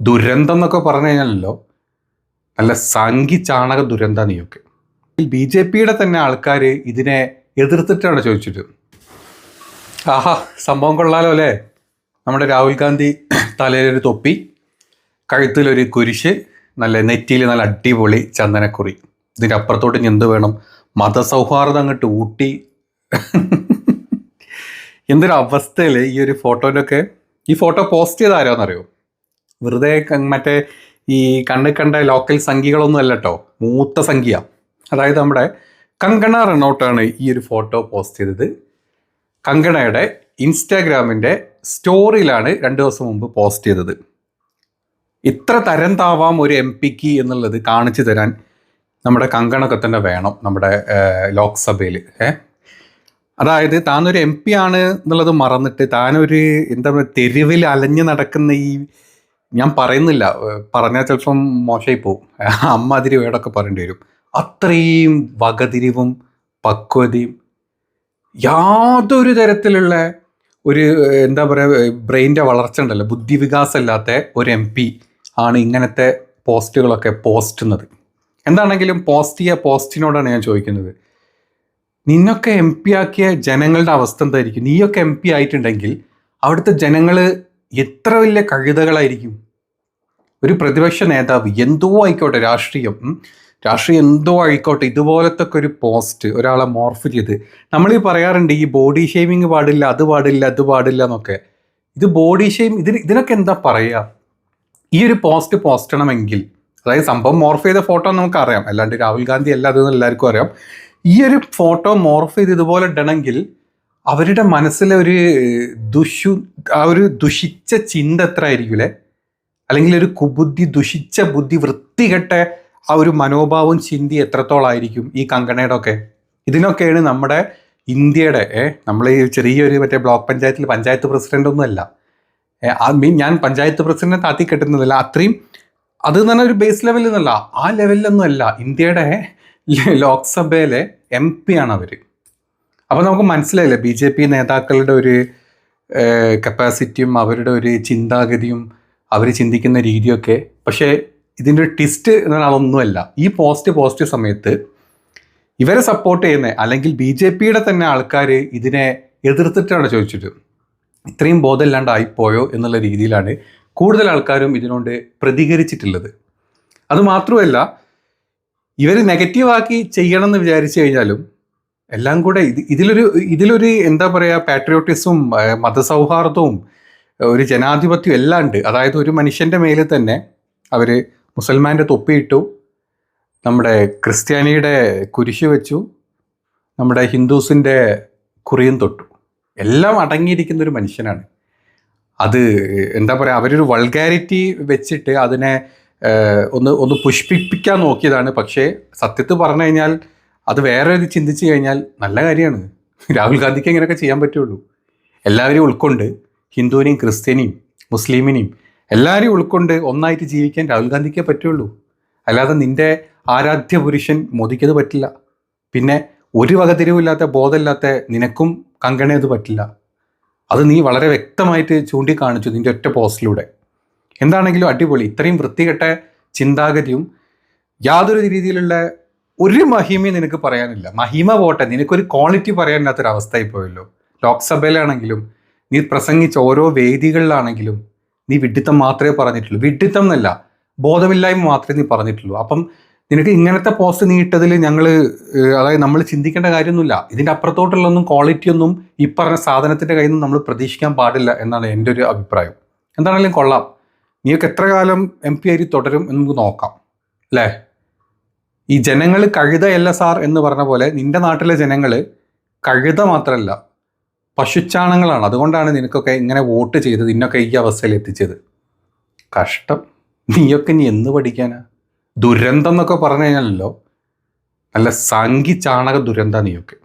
ദുരന്തം എന്നൊക്കെ പറഞ്ഞു കഴിഞ്ഞാലല്ലോ നല്ല സംഘി ചാണക ദുരന്ത നീയൊക്കെ. ബി ജെ പിയുടെ തന്നെ ആൾക്കാർ ഇതിനെ എതിർത്തിട്ടാണ് ചോദിച്ചിട്ട് ആഹാ സംഭവം കൊള്ളാലോ അല്ലേ? നമ്മുടെ രാഹുൽ ഗാന്ധി തലയിലൊരു തൊപ്പി കഴുത്തിലൊരു കുരിശ് നല്ല നെറ്റിയിൽ നല്ല അടിപൊളി ചന്ദനക്കുറി. ഇതിന്റെ അപ്പുറത്തോട്ട് എന്ത് വേണം? മതസൗഹാർദ്ദം അങ്ങോട്ട് ഊട്ടി. എന്തൊരു അവസ്ഥയിൽ ഈ ഒരു ഫോട്ടോയിലൊക്കെ ഈ ഫോട്ടോ പോസ്റ്റ് ചെയ്ത ആരാന്നറിയോ? വെറുതെ മറ്റേ ഈ കണ്ണ് കണ്ട ലോക്കൽ സംഖ്യകളൊന്നും അല്ല കേട്ടോ മൂത്ത സംഖ്യ. അതായത് നമ്മുടെ കങ്കണ റണൗട്ടാണ് ഈ ഒരു ഫോട്ടോ പോസ്റ്റ് ചെയ്തത്. കങ്കണയുടെ ഇൻസ്റ്റാഗ്രാമിന്റെ സ്റ്റോറിയിലാണ് രണ്ട് ദിവസം മുമ്പ് പോസ്റ്റ് ചെയ്തത്. ഇത്ര തരം താവാം ഒരു എം പിക്ക് എന്നുള്ളത് കാണിച്ചു തരാൻ നമ്മുടെ കങ്കണൊക്കെ തന്നെ വേണം നമ്മുടെ ലോക്സഭയിൽ ഏഹ് അതായത് താനൊരു എം പി ആണ് എന്നുള്ളത് മറന്നിട്ട് താനൊരു എന്താ പറയുക തെരുവിൽ അലഞ്ഞു നടക്കുന്ന ഈ ഞാൻ പറയുന്നില്ല. പറഞ്ഞാൽ ചിലപ്പം മോശമായി പോവും അമ്മ അതിരി വേടൊക്കെ പറയേണ്ടി വരും. അത്രയും വകതിരിവും പക്വതയും യാതൊരു തരത്തിലുള്ള ഒരു എന്താ പറയുക ബ്രെയിന്റെ വളർച്ച ഉണ്ടല്ലോ. ബുദ്ധിവികാസം ഇല്ലാത്ത ഒരു എം പി ആണ് ഇങ്ങനത്തെ പോസ്റ്റുകളൊക്കെ പോസ്റ്റുന്നത്. എന്താണെങ്കിലും പോസ്റ്റ് ചെയ്യുക പോസ്റ്റിനോടാണ് ഞാൻ ചോദിക്കുന്നത്. നിന്നൊക്കെ എം പി ആക്കിയ ജനങ്ങളുടെ അവസ്ഥ എന്തായിരിക്കും? നീയൊക്കെ എം പി ആയിട്ടുണ്ടെങ്കിൽ അവിടുത്തെ ജനങ്ങൾ എത്ര വലിയ കഴുതകളായിരിക്കും? ഒരു പ്രതിപക്ഷ നേതാവ് എന്തോ ആയിക്കോട്ടെ രാഷ്ട്രീയം രാഷ്ട്രീയം എന്തോ ആയിക്കോട്ടെ ഇതുപോലത്തെ ഒരു പോസ്റ്റ് ഒരാളെ മോർഫ് ചെയ്ത്. നമ്മൾ ഈ പറയാറുണ്ട് ഈ ബോഡി ഷേമിങ് പാടില്ല അത് പാടില്ല അത് പാടില്ല എന്നൊക്കെ. ഇത് ബോഡി ഷെയിം ഇതിന് ഇതിനൊക്കെ എന്താ പറയുക ഈ ഒരു പോസ്റ്റ് പോസ്റ്റണമെങ്കിൽ അതായത് സംഭവം മോർഫ് ചെയ്ത ഫോട്ടോ നമുക്കറിയാം. അല്ലാണ്ട് രാഹുൽ ഗാന്ധി അല്ല അതെന്ന് എല്ലാവർക്കും അറിയാം. ഈ ഒരു ഫോട്ടോ മോർഫ് ചെയ്ത് ഇതുപോലെ ഇടണമെങ്കിൽ അവരുടെ മനസ്സിലെ ഒരു ദുഷു ആ ഒരു ദുഷിച്ച ചിന്ത എത്ര ആയിരിക്കൂലേ അല്ലെങ്കിൽ ഒരു കുബുദ്ധി ദുഷിച്ച ബുദ്ധി വൃത്തികെട്ട ആ ഒരു മനോഭാവം ചിന്തി എത്രത്തോളായിരിക്കും ഈ കങ്കണയുടെ ഒക്കെ ഇതിനൊക്കെയാണ് നമ്മുടെ ഇന്ത്യയുടെ നമ്മൾ ഈ ചെറിയൊരു മറ്റേ ബ്ലോക്ക് പഞ്ചായത്തിൽ പഞ്ചായത്ത് പ്രസിഡന്റ് ഒന്നുമല്ല മീൻ ഞാൻ പഞ്ചായത്ത് പ്രസിഡന്റിനെ താത്തി കെട്ടുന്നതല്ല അത്രയും അത് തന്നെ ഒരു ബേസ് ലെവലിൽ നിന്നല്ല ആ ലെവലിലൊന്നുമല്ല. ഇന്ത്യയുടെ ലോക്സഭയിലെ എം പി ആണ് അവർ അപ്പോൾ നമുക്ക് മനസ്സിലായില്ലേ? ബി ജെ പി നേതാക്കളുടെ ഒരു കപ്പാസിറ്റിയും അവരുടെ ഒരു ചിന്താഗതിയും അവർ ചിന്തിക്കുന്ന രീതിയൊക്കെ. പക്ഷേ ഇതിന്റെ ഒരു ടിസ്റ്റ് എന്ന് പറഞ്ഞാൽ അതൊന്നുമല്ല. ഈ പോസ്റ്റ് പോസ്റ്റ് സമയത്ത് ഇവരെ സപ്പോർട്ട് ചെയ്യുന്ന അല്ലെങ്കിൽ ബി ജെ പിയുടെ തന്നെ ആൾക്കാർ ഇതിനെ എതിർത്തിട്ടാണ് ചോദിച്ചിട്ട് ഇത്രയും ബോധമില്ലാണ്ടായിപ്പോയോ എന്നുള്ള രീതിയിലാണ് കൂടുതൽ ആൾക്കാരും ഇതിനോട് പ്രതികരിച്ചിട്ടുള്ളത്. അതുമാത്രമല്ല ഇവർ നെഗറ്റീവാക്കി ചെയ്യണമെന്ന് വിചാരിച്ചു കഴിഞ്ഞാലും എല്ലാം കൂടെ ഇത് ഇതിലൊരു ഇതിലൊരു എന്താ പറയുക പാട്രിയോട്ടിസവും മതസൗഹാർദ്ദവും ഒരു ജനാധിപത്യം എല്ലാം ഉണ്ട്. അതായത് ഒരു മനുഷ്യന്റെ മേലിൽ തന്നെ അവർ മുസൽമാന്റെ തൊപ്പിയിട്ടു നമ്മുടെ ക്രിസ്ത്യാനിയുടെ കുരിശ് വെച്ചു നമ്മുടെ ഹിന്ദുസിന്റെ കുറിയും തൊട്ടു. എല്ലാം അടങ്ങിയിരിക്കുന്ന ഒരു മനുഷ്യനാണ്. അത് എന്താ പറയുക അവരൊരു വൾഗാരിറ്റി വെച്ചിട്ട് അതിനെ ഒന്ന് ഒന്ന് പുഷ്പിപ്പിക്കാൻ നോക്കിയതാണ്. പക്ഷേ സത്യത്തിൽ പറഞ്ഞു കഴിഞ്ഞാൽ അത് വേറെ ഒരു ചിന്തിച്ചു കഴിഞ്ഞാൽ നല്ല കാര്യമാണ്. രാഹുൽ ഗാന്ധിക്ക് എങ്ങനെയൊക്കെ ചെയ്യാൻ പറ്റുള്ളൂ. എല്ലാവരെയും ഉൾക്കൊണ്ട് ഹിന്ദുവിനെയും ക്രിസ്ത്യനെയും മുസ്ലിമിനെയും എല്ലാവരെയും ഉൾക്കൊണ്ട് ഒന്നായിട്ട് ജീവിക്കാൻ രാഹുൽ ഗാന്ധിക്കേ പറ്റുള്ളൂ. അല്ലാതെ നിന്റെ ആരാധ്യ പുരുഷൻ മോദിക്കത് പറ്റില്ല. പിന്നെ ഒരു വകതിരിവില്ലാത്ത ബോധമില്ലാത്ത നിനക്കും കങ്കണ അത് പറ്റില്ല. അത് നീ വളരെ വ്യക്തമായിട്ട് ചൂണ്ടിക്കാണിച്ചു നിന്റെ ഒറ്റ പോസ്റ്റിലൂടെ. എന്താണെങ്കിലും അടിപൊളി. ഇത്രയും വൃത്തികെട്ട ചിന്താഗതിയും യാതൊരു രീതിയിലുള്ള ഒരു മഹിമയും നിനക്ക് പറയാനില്ല. മഹിമ പോട്ടെ നിനക്കൊരു ക്വാളിറ്റി പറയാനില്ലാത്തൊരവസ്ഥയായി പോയല്ലോ ലോക്സഭയിലാണെങ്കിലും നീ പ്രസംഗിച്ച ഓരോ വേദികളിലാണെങ്കിലും നീ വിഡിത്തം മാത്രമേ പറഞ്ഞിട്ടുള്ളൂ. വിഡിത്തം എന്നല്ല ബോധമില്ലായ്മ മാത്രമേ നീ പറഞ്ഞിട്ടുള്ളൂ. അപ്പം നിനക്ക് ഇങ്ങനത്തെ പോസ്റ്റ് നീ ഇട്ടതിൽ ഞങ്ങൾ അതായത് നമ്മൾ ചിന്തിക്കേണ്ട കാര്യമൊന്നുമില്ല. ഇതിന്റെ അപ്പുറത്തോട്ടുള്ളൊന്നും ക്വാളിറ്റി ഒന്നും ഈ പറഞ്ഞ സാധനത്തിന്റെ കയ്യിൽ നിന്ന് നമ്മൾ പ്രതീക്ഷിക്കാൻ പാടില്ല എന്നാണ് എന്റെ ഒരു അഭിപ്രായം. എന്താണെങ്കിലും കൊള്ളാം. നീയൊക്കെ എത്ര കാലം എം പി ആയി തുടരും എന്ന് നമുക്ക് നോക്കാം. അല്ലേ? ഈ ജനങ്ങൾ കഴുതയല്ല സാർ എന്ന് പറഞ്ഞ പോലെ നിന്റെ നാട്ടിലെ ജനങ്ങൾ കഴുത മാത്രമല്ല പശുച്ചാണങ്ങളാണ്. അതുകൊണ്ടാണ് നിനക്കൊക്കെ ഇങ്ങനെ വോട്ട് ചെയ്ത് നിന്നൊക്കെ ഈ അവസ്ഥയിൽ എത്തിച്ചത്. കഷ്ടം. നീയൊക്കെ നീ എന്ന് പഠിക്കാനാ? ദുരന്തം എന്നൊക്കെ പറഞ്ഞു കഴിഞ്ഞാലല്ലോ നല്ല സംഘി ചാണക ദുരന്ത നീയൊക്കെ.